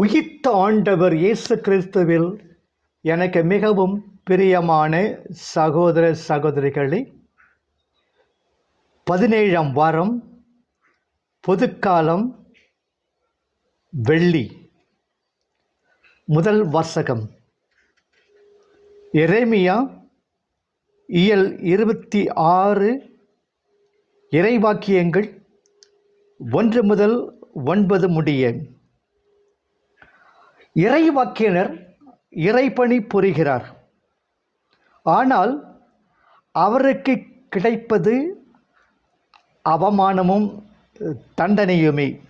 உயிர்த்த ஆண்டவர் இயேசு கிறிஸ்துவில் எனக்கு மிகவும் பிரியமான சகோதர சகோதரிகளே பதினேழாம் வாரம் பொதுக்காலம் வெள்ளி முதல் வாசகம். எரேமியா இயல் இருபத்தி ஆறு இறைவாக்கியங்கள் ஒன்று முதல் ஒன்பது முடிய இறைவாக்கியனர் இறைப்பணி புரிகிறார். ஆனால் அவருக்கு கிடைப்பது அவமானமும் தண்டனையுமே.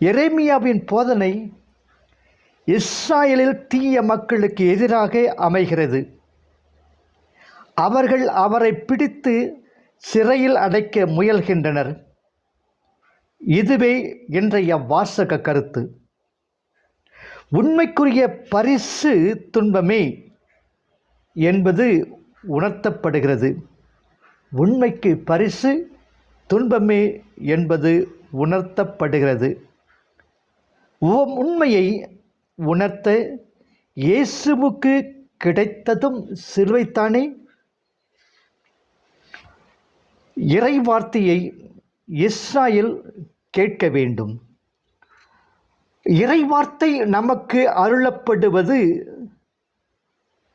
எரேமியாவின் போதனை இஸ்ராயலில் தீய மக்களுக்கு எதிராக அமைகிறது. அவர்கள் அவரை பிடித்து சிறையில் அடைக்க முயல்கின்றனர். இதுவே இன்றைய வாசக கருத்து. உண்மைக்குரிய பரிசு துன்பமே என்பது உணர்த்தப்படுகிறது. உண்மைக்கு பரிசு துன்பமே என்பது உணர்த்தப்படுகிறது. உண்மையை உணர்த்த இயேசுவுக்கு கிடைத்ததும் சிலுவைத்தானே இறை வார்த்தையை இஸ்ராயல் கேட்க வேண்டும். இறைவார்த்தை நமக்கு அருளப்படுவது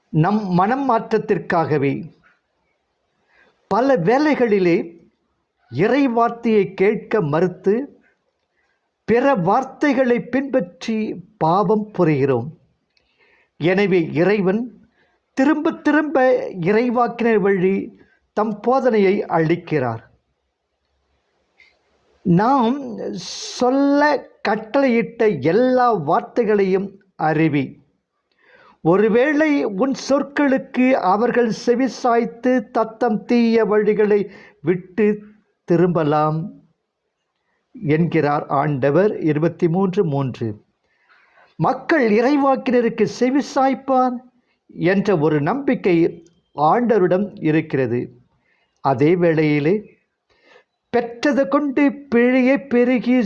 நம் மனம் மாற்றத்திற்காகவே. பல வேலைகளிலே இறைவார்த்தையை கேட்க மறுத்து பிற வார்த்தைகளை பின்பற்றி பாவம் புரிகிறோம். எனவே இறைவன் திரும்ப திரும்ப இறைவாக்கினர் வழி தம் போதனையை அளிக்கிறார். நாம் சொல்ல கட்டளையிட்ட எல்லா வார்த்தைகளையும் அறிவி. ஒருவேளை உன் சொற்களுக்கு அவர்கள் செவிசாய்த்து தத்தம் தீய வழிகளை விட்டு திரும்பலாம் என்கிறார் ஆண்டவர். இருபத்தி மூன்று. மூன்று மக்கள் இறைவாக்கினருக்கு செவிசாய்ப்பார் என்ற ஒரு நம்பிக்கை ஆண்டவரிடம் இருக்கிறது. அதே வேளையிலே பெற்றது கொண்டு பிழையை பெருகி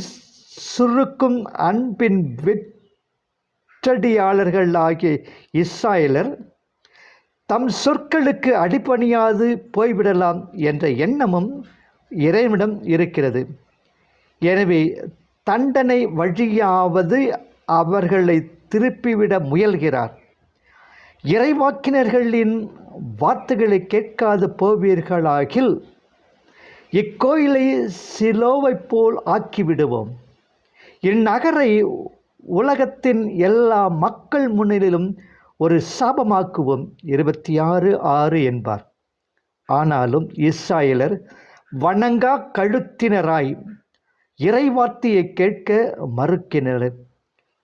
சுருக்கும் அன்பின் வெற்றடியாளர்கள் ஆகிய இஸ்ராயலர் தம் சொற்களுக்கு அடிபணியாது போய்விடலாம் என்ற எண்ணமும் இறைவனிடம் இருக்கிறது. எனவே தண்டனை வழியாவது அவர்களை திருப்பிவிட முயல்கிறார். இறைவாக்கினர்களின் வார்த்தைகளை கேட்காது போவீர்களாகில் இக்கோயிலை சிலோவைப் போல் ஆக்கிவிடுவோம் இந்நகரை உலகத்தின் எல்லா மக்கள் முன்னிலும் ஒரு சாபமாக்குவோம் இருபத்தி ஆறு ஆறு என்பார். ஆனாலும் இஸ்ராயலர் வணங்கா கழுத்தினராய் இறைவார்த்தையை கேட்க மறுக்கினர்.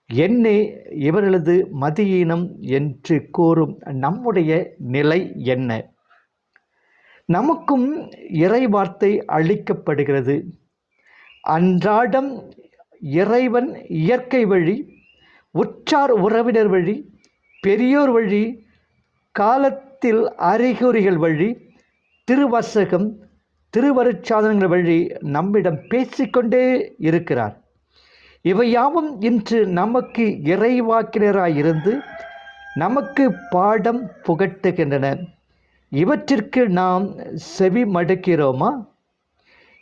என்னே இவர்களது மதியீனம் என்று கூறும் நம்முடைய நிலை என்ன? நமக்கும் இறைவார்த்தை அளிக்கப்படுகிறது. அன்றாடம் இறைவன் இயற்கை வழி உற்றார் உறவினர் வழி பெரியோர் வழி காலத்தில் அறிகுறிகள் வழி திருவசகம் திருவருட்சாதனங்கள் வழி நம்மிடம் பேசிக்கொண்டே இருக்கிறார். இவையாவும் இன்று நமக்கு இறைவாக்கினராயிருந்து நமக்கு பாடம் புகட்டுகின்றன. இவற்றிற்கு நாம் செவி மடுக்கிறோமா?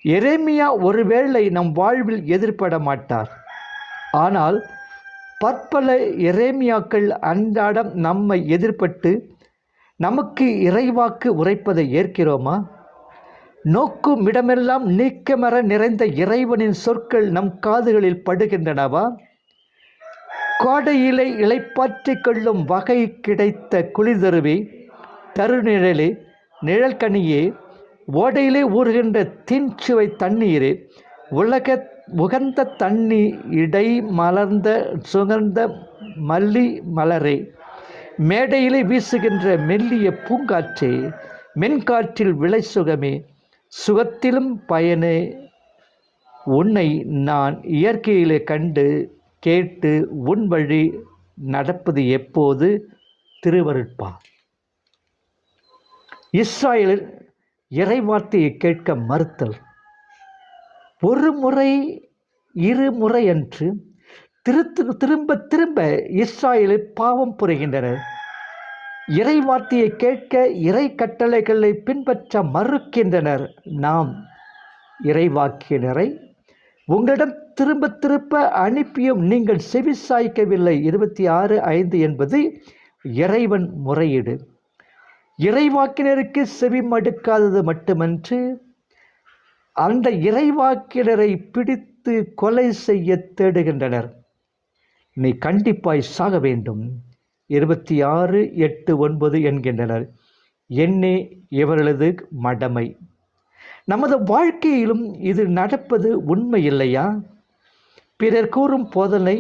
எரேமியா ஒருவேளை நம் வாழ்வில் எதிர்பட மாட்டார். ஆனால் பற்பல எரேமியாக்கள் அன்றாடம் நம்மை எதிர்ப்பட்டு நமக்கு இறைவாக்கு உரைப்பதை ஏற்கிறோமா? நோக்கும் இடமெல்லாம் நீக்கமர நிறைந்த இறைவனின் சொற்கள் நம் காதுகளில் படுகின்றனவா? கோடையிலே இளைப்பாற்றிக் கொள்ளும் வகை கிடைத்த குளிர்தருவே கருநிழலே நிழல்கனியே ஓடையிலே ஊறுகின்ற தீன்சுவை தண்ணீரே உலக உகந்த தண்ணி இடை மலர்ந்த சுகந்த மல்லி மலரே. மேடையிலே வீசுகின்ற மெல்லிய பூங்காற்றே மென்காற்றில் விளை சுகமே சுகத்திலும் பயனே. உன்னை நான் இயற்கையிலே கண்டு கேட்டு உன் வழி நடப்பது எப்போது? திருவருட்பா இஸ்ராயலில் இறைவார்த்தையை கேட்க மறுத்தல். ஒரு முறை இரு முறை என்று திருத்து திரும்ப திரும்ப இஸ்ராயலில் பாவம் புரிகின்றனர் இறைவார்த்தையை கேட்க இறை கட்டளைகளை பின்பற்ற மறுக்கின்றனர் நாம். இறைவாக்கினரை உங்களிடம் திரும்ப திரும்ப அனுப்பியும் நீங்கள் செவி சாய்க்கவில்லை. இருபத்தி ஆறு ஐந்து என்பது இறைவன் முறையீடு. இறைவாக்கினருக்கு செவி மடுக்காதது மட்டுமன்று அந்த இறைவாக்கினரை பிடித்து கொலை செய்ய தேடுகின்றனர். நீ கண்டிப்பாய் சாக வேண்டும். இருபத்தி ஆறு எட்டு ஒன்பது என்கின்றனர். என்னே இவர்களது மடமை. நமது வாழ்க்கையிலும் இது நடப்பது உண்மை இல்லையா பிறர் கூறும் போதனை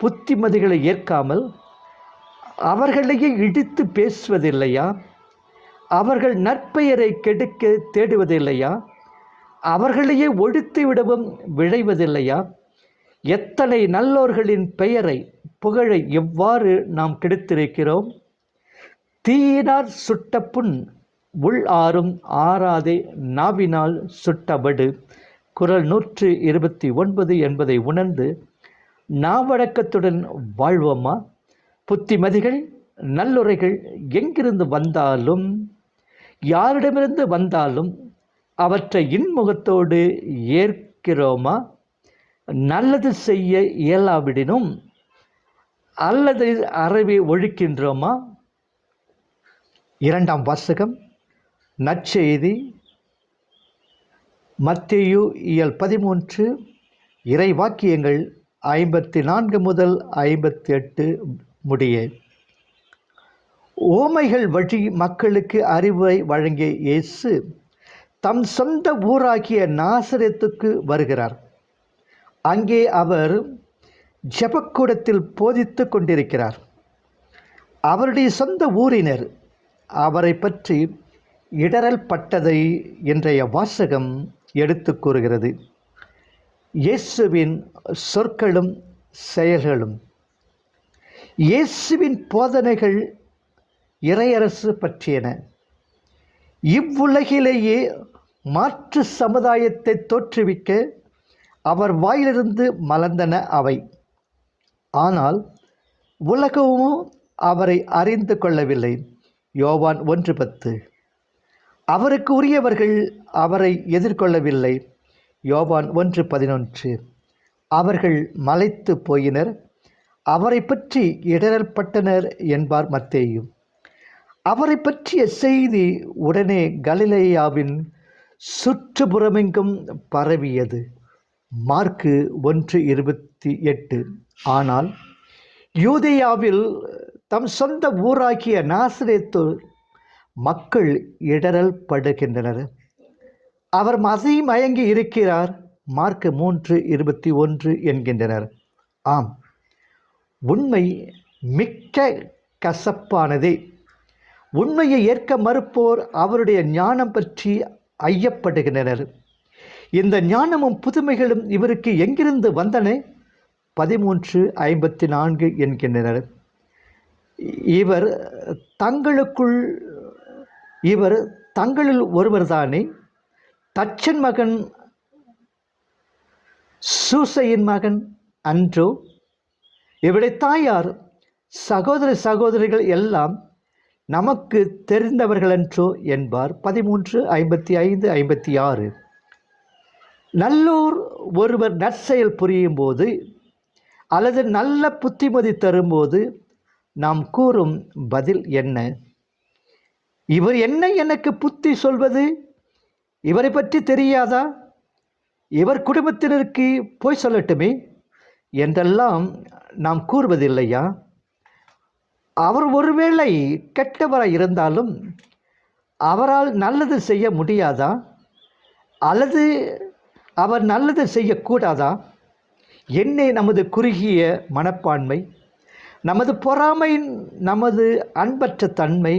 புத்திமதிகளை ஏற்காமல் அவர்களையே இடித்து பேசுவதில்லையா? அவர்கள் நற்பெயரை கெடுக்க தேடுவதில்லையா? அவர்களையே ஒழித்து விடவும் விழைவதில்லையா? எத்தனை நல்லோர்களின் பெயரை புகழை எவ்வாறு நாம் கெடுத்திருக்கிறோம்? தீயினார் சுட்ட புண் உள் ஆறும் ஆறாதே நாவினால் சுட்டபடு. குரல் நூற்று இருபத்தி ஒன்பது என்பதை உணர்ந்து நாவடக்கத்துடன் வாழ்வோமா? புத்திமதிகள் நல்லுரைகள் எங்கிருந்து வந்தாலும் யாரிடமிருந்து வந்தாலும் அவற்றை இன்முகத்தோடு ஏற்கிறோமா? நல்லது செய்ய இயலாவிடினும் அல்லது அறவை ஒழிக்கின்றோமா? இரண்டாம் வாசகம் நற்செய்தி மத்தியு இயல் பதிமூன்று இறை வாக்கியங்கள் ஐம்பத்தி நான்கு முதல் ஐம்பத்தி எட்டு முடிய ஓமைகள் வழி மக்களுக்கு அறிவுரை வழங்கிய இயேசு தம் சொந்த ஊராகிய நாசரத்துக்கு வருகிறார். அங்கே அவர் ஜெபக்கூடத்தில் போதித்து கொண்டிருக்கிறார். அவருடைய சொந்த ஊரினர் அவரை பற்றி இடரல் பட்டதை இன்றைய வாசகம் எடுத்து கூறுகிறது. இயேசுவின் சொற்களும் செயல்களும் இயேசுவின் போதனைகள் இறையரசு பற்றியன. இவ்வுலகிலேயே மாற்று சமுதாயத்தை தோற்றுவிக்க அவர் வாயிலிருந்து மலர்ந்தன அவை. ஆனால் உலகமும் அவரை அறிந்து கொள்ளவில்லை. யோவான் ஒன்று பத்து. அவருக்கு உரியவர்கள் அவரை எதிர்கொள்ளவில்லை. யோவான் ஒன்று பதினொன்று. அவர்கள் மலைத்து போயினர். அவரை பற்றி இடரல் பட்டனர் என்பார் மத்தேயும் அவரை பற்றிய செய்தி உடனே கலிலேயாவின் சுற்றுப்புறமெங்கும் பரவியது. மார்க்கு ஒன்று இருபத்தி எட்டு. ஆனால் யூதேயாவில் தம் சொந்த ஊராகிய நாசிரியத்து மக்கள் இடரல் படுகின்றனர் அவர் மசை மயங்கி இருக்கிறார் மார்க் மூன்று இருபத்தி ஒன்று என்கின்றனர். ஆம் உண்மை மிக்க கசப்பானதே. உண்மையை ஏற்க மறுப்போர் அவருடைய ஞானம் பற்றி ஐயப்படுகின்றனர். இந்த ஞானமும் புதுமைகளும் இவருக்கு எங்கிருந்து வந்தன? பதிமூன்று ஐம்பத்தி நான்கு என்கின்றனர். இவர் தங்களுக்குள் இவர் தங்களில் ஒருவர்தானே? தச்சன் மகன் சூசையின் மகன் அன்றோ? இவருடைய தாயார் சகோதர சகோதரிகள் எல்லாம் நமக்கு தெரிந்தவர்களன்றோ என்பார். பதிமூன்று ஐம்பத்தி ஐந்து ஐம்பத்தி ஆறு. நல்லோர் ஒருவர் நற்செயல் புரியும் போது அல்லது நல்ல புத்திமதி தரும்போது நாம் கூறும் பதில் என்ன? இவர் என்ன எனக்கு புத்தி சொல்வது? இவரை பற்றி தெரியாதா? இவர் குடும்பத்தினருக்கு போய் சொல்லட்டுமே? என்றெல்லாம் நாம் கூறுவதில்லையா? அவர் ஒருவேளை கெட்டவராக இருந்தாலும் அவரால் நல்லது செய்ய முடியாதா? அல்லது அவர் நல்லது செய்யக்கூடாதா? என்ன நமது குறுகிய மனப்பான்மை நமது பொறாமை நமது அன்பற்ற தன்மை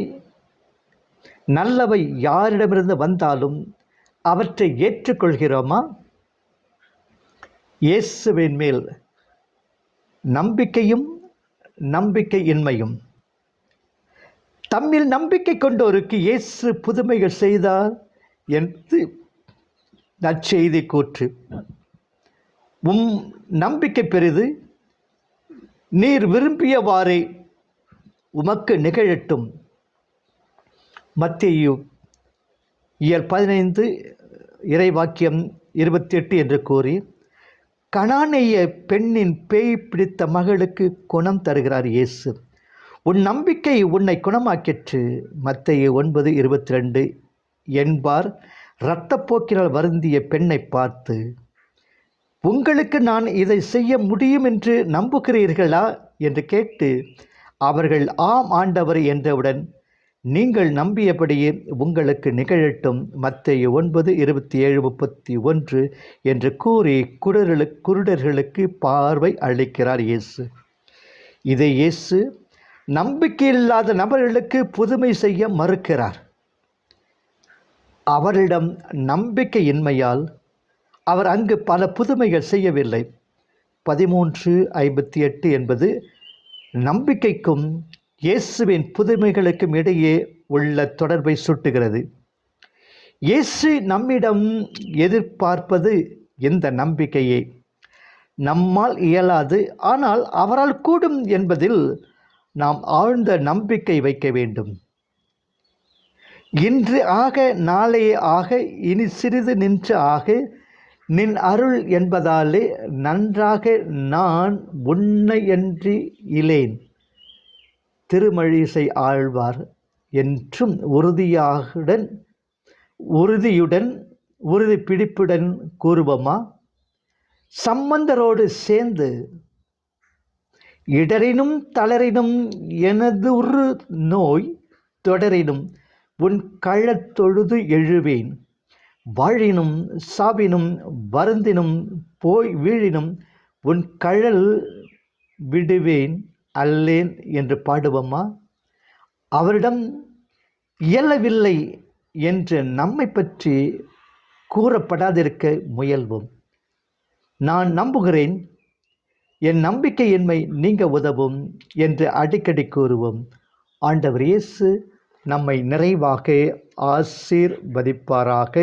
நல்லவை யாரிடமிருந்து வந்தாலும் அவற்றை ஏற்றுக்கொள்கிறோமா? இயேசுவின் மேல் நம்பிக்கையும் நம்பிக்கையின்மையும். தம்மில் நம்பிக்கை கொண்டோருக்கு இயேசு புதுமைகள் செய்தார் என்று நற்செய்தி கூற்று. உம் நம்பிக்கை பெரிது. நீர் விரும்பியவாறே உமக்கு நிகழட்டும். மத்தியு இயல் பதினைந்து இறைவாக்கியம் இருபத்தி எட்டு என்று கூறி கணானைய பெண்ணின் பேய் பிடித்த மகளுக்கு குணம் தருகிறார் இயேசு. உன் நம்பிக்கை உன்னை குணமாக்கிற்று. மத்தைய ஒன்பது இருபத்தி ரெண்டு என்பார். இரத்தப்போக்கினால் வருந்திய பெண்ணை பார்த்து உங்களுக்கு நான் இதை செய்ய முடியும் என்று நம்புகிறீர்களா? என்று கேட்டு அவர்கள் ஆம் ஆண்டவர் என்றவுடன் நீங்கள் நம்பியபடியே உங்களுக்கு நிகழட்டும். மத்திய ஒன்பது இருபத்தி ஏழு முப்பத்தி ஒன்று என்று கூறி குருடர்களு குருடர்களுக்கு பார்வை அளிக்கிறார் இயேசு. இதை இயேசு நம்பிக்கையில்லாத நபர்களுக்கு புதுமை செய்ய மறுக்கிறார். அவரிடம் நம்பிக்கையின்மையால் அவர் அங்கு பல புதுமைகள் செய்யவில்லை. பதிமூன்று ஐம்பத்தி எட்டு என்பது நம்பிக்கைக்கும் இயேசுவின் புதுமைகளுக்கும் இடையே உள்ள தொடர்பை சுட்டுகிறது. இயேசு நம்மிடம் எதிர்பார்ப்பது இந்த நம்பிக்கையே. நம்மால் இயலாது ஆனால் அவரால் கூடும் என்பதில் நாம் ஆழ்ந்த நம்பிக்கை வைக்க வேண்டும். இன்று ஆக நாளையே ஆக இனி சிறிது நின்று ஆக நின் அருள் என்பதாலே நன்றாக நான் உன்னையன்றி இலேன். திருமழிசை ஆழ்வார் என்றும் உறுதியாகுடன் உறுதியுடன் உறுதி பிடிப்புடன் கூறுவோமா? சம்பந்தரோடு சேர்ந்து இடரினும் தளரினும் எனதுரு நோய் தொடரினும் உன் கழத்தொழுது எழுவேன். வாழினும் சாவினும் வருந்தினும் போய் வீழினும் உன் கழல் விடுவேன் அல்லேன் என்று பாடுவோமா அவரிடம் இயலவில்லை என்று நம்மை பற்றி கூறப்படாதிருக்க முயல்வோம். நான் நம்புகிறேன் என் நம்பிக்கையின்மை நீங்க உதவும் என்று அடிக்கடி கூறுவோம். ஆண்டவர் இயேசு நம்மை நிறைவாக ஆசீர்வதிப்பாராக.